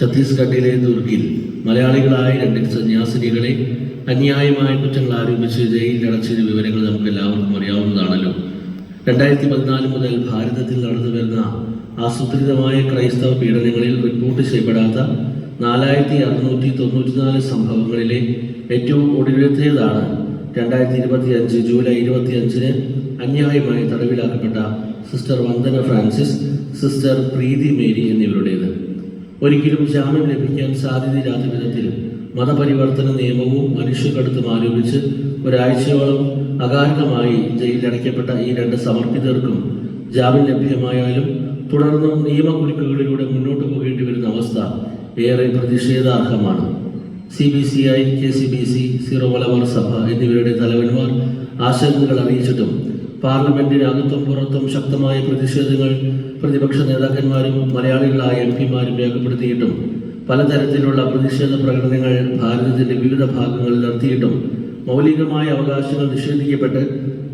ഛത്തീസ്ഗഡിലെ ദുർഗിൽ മലയാളികളായ രണ്ട് സന്യാസിനികളെ അന്യായമായ കുറ്റങ്ങൾ ആരോപിച്ച് ജയിലിൽ അടച്ചതിന്റെ വിവരങ്ങൾ നമുക്ക് എല്ലാവർക്കും അറിയാവുന്നതാണല്ലോ. രണ്ടായിരത്തി പതിനാല് മുതൽ ഭാരതത്തിൽ നടന്നു വരുന്ന ആസൂത്രിതമായ ക്രൈസ്തവ പീഡനങ്ങളിൽ റിപ്പോർട്ട് ചെയ്യപ്പെടാത്ത നാലായിരത്തി അറുന്നൂറ്റി തൊണ്ണൂറ്റിനാല് സംഭവങ്ങളിലെ ഏറ്റവും ഒടുവിലത്തേതാണ് രണ്ടായിരത്തി ഇരുപത്തി അഞ്ച് ജൂലൈ ഇരുപത്തി അഞ്ചിന് അന്യായമായി തടവിലാക്കപ്പെട്ട sister Vandana Francis sister Preethi Mary എന്നിവരുടേത്. ഒരിക്കലും ജാമ്യം ലഭിക്കാൻ സാധ്യതയില്ലാത്ത വിധത്തിൽ മതപരിവർത്തന നിയമവും മനുഷ്യക്കടത്തും ആരോപിച്ച് ഒരാഴ്ചയോളം അകാരണമായി ജയിലിലടയ്ക്കപ്പെട്ട ഈ രണ്ട് സമർപ്പിതർക്കും ജാമ്യം ലഭ്യമായാലും തുടർന്നും നിയമകുരുക്കുകളിലൂടെ മുന്നോട്ട് പോകേണ്ടി വരുന്ന അവസ്ഥ ഏറെ പ്രതിഷേധാർഹമാണ്. C B C I K C B C Syro Malabar സഭ എന്നിവരുടെ തലവന്മാർ ആശങ്കകൾ അറിയിച്ചിട്ടും പാർലമെന്റിനകത്തും പുറത്തും ശക്തമായ പ്രതിഷേധങ്ങൾ പ്രതിപക്ഷ നേതാക്കന്മാരും മലയാളികളായ എം പിമാരും രേഖപ്പെടുത്തിയിട്ടും പലതരത്തിലുള്ള പ്രതിഷേധ പ്രകടനങ്ങൾ ഭാരതത്തിന്റെ വിവിധ ഭാഗങ്ങളിൽ നടത്തിയിട്ടും മൗലികമായ അവകാശങ്ങൾ നിഷേധിക്കപ്പെട്ട്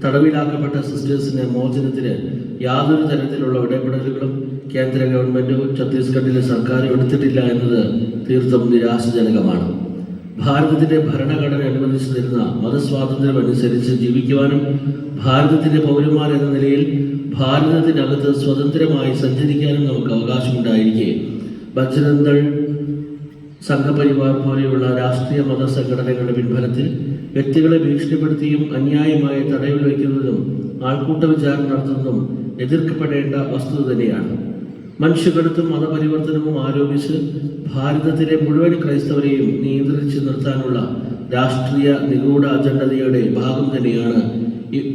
തടവിലാക്കപ്പെട്ട സിസ്റ്റേഴ്സിന്റെ മോചനത്തിന് യാതൊരു തരത്തിലുള്ള ഇടപെടലുകളും കേന്ദ്ര ഗവൺമെന്റോ ഛത്തീസ്ഗഡിലെ സർക്കാരും എടുത്തിട്ടില്ല എന്നത് തീർത്തും നിരാശജനകമാണ്. ഭാരതത്തിന്റെ ഭരണഘടന അനുവദിച്ചു തരുന്ന മതസ്വാതന്ത്ര്യം അനുസരിച്ച് ജീവിക്കുവാനും ഭാരതത്തിന്റെ പൗരന്മാർ എന്ന നിലയിൽ ഭാരതത്തിനകത്ത് സ്വതന്ത്രമായി സഞ്ചരിക്കാനും നമുക്ക് അവകാശമുണ്ടായിരിക്കെ. ബജ്രന്തൾ സംഘപരിവാർ പോലെയുള്ള രാഷ്ട്രീയ മത സംഘടനകളുടെ പിൻഫലത്തിൽ വ്യക്തികളെ ഭീഷണിപ്പെടുത്തിയും അന്യായമായി തടവിൽ വയ്ക്കുന്നതും ആൾക്കൂട്ട വിചാരണ നടത്തുന്നതും എതിർക്കപ്പെടേണ്ട വസ്തുത തന്നെയാണ്. മനുഷ്യകടത്തും മതപരിവർത്തനവും ആരോപിച്ച് ഭാരതത്തിലെ മുഴുവൻ ക്രൈസ്തവരെയും നിയന്ത്രിച്ചു നിർത്താനുള്ള രാഷ്ട്രീയ നിഗൂഢ അജണ്ടതയുടെ ഭാഗം തന്നെയാണ്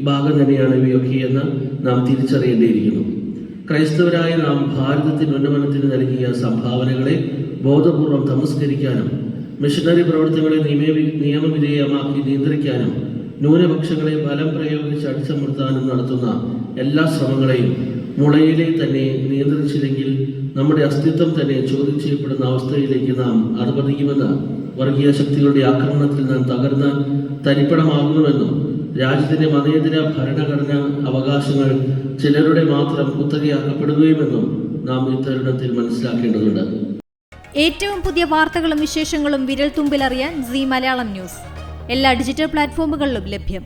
ഭാഗം തന്നെയാണ് ഇവയൊക്കെയെന്ന് നാം തിരിച്ചറിയേണ്ടിയിരിക്കുന്നു. ക്രൈസ്തവരായ നാം ഭാരതത്തിന് ഉന്നമനത്തിന് നൽകിയ സംഭാവനകളെ ബോധപൂർവം തമസ്കരിക്കാനും മിഷണറി പ്രവർത്തനങ്ങളെ നിയമ നിയമവിധേയമാക്കി നിയന്ത്രിക്കാനും ന്യൂനപക്ഷങ്ങളെ ബലം പ്രയോഗിച്ച് അടിച്ചമർത്താനും നടത്തുന്ന എല്ലാ ശ്രമങ്ങളെയും മുളയിലെ തന്നെ നിയന്ത്രിച്ചില്ലെങ്കിൽ നമ്മുടെ അസ്തിത്വം തന്നെ ചോദ്യം ചെയ്യപ്പെടുന്ന അവസ്ഥയിലേക്ക് നാം അർപ്പതിക്കുമെന്ന് വർഗീയ ശക്തികളുടെ ആക്രമണത്തിൽ നാം തകർന്ന് തരിപ്പണമാകുമെന്നും രാജ്യത്തിന്റെ മതേതര ഭരണഘടന അവകാശങ്ങൾ ചിലരുടെ മാത്രം കുത്തകയാക്കപ്പെടുകയുമെന്നും നാം ഇത്തരുണത്തിൽ മനസ്സിലാക്കേണ്ടതുണ്ട്. ഏറ്റവും പുതിയ വാർത്തകളും വിശേഷങ്ങളും വിരൽ തുമ്പിലറിയാൻ സി മലയാളം ന്യൂസ്. എല്ലാ ഡിജിറ്റൽ പ്ലാറ്റ്ഫോമുകളിലും ലഭ്യം.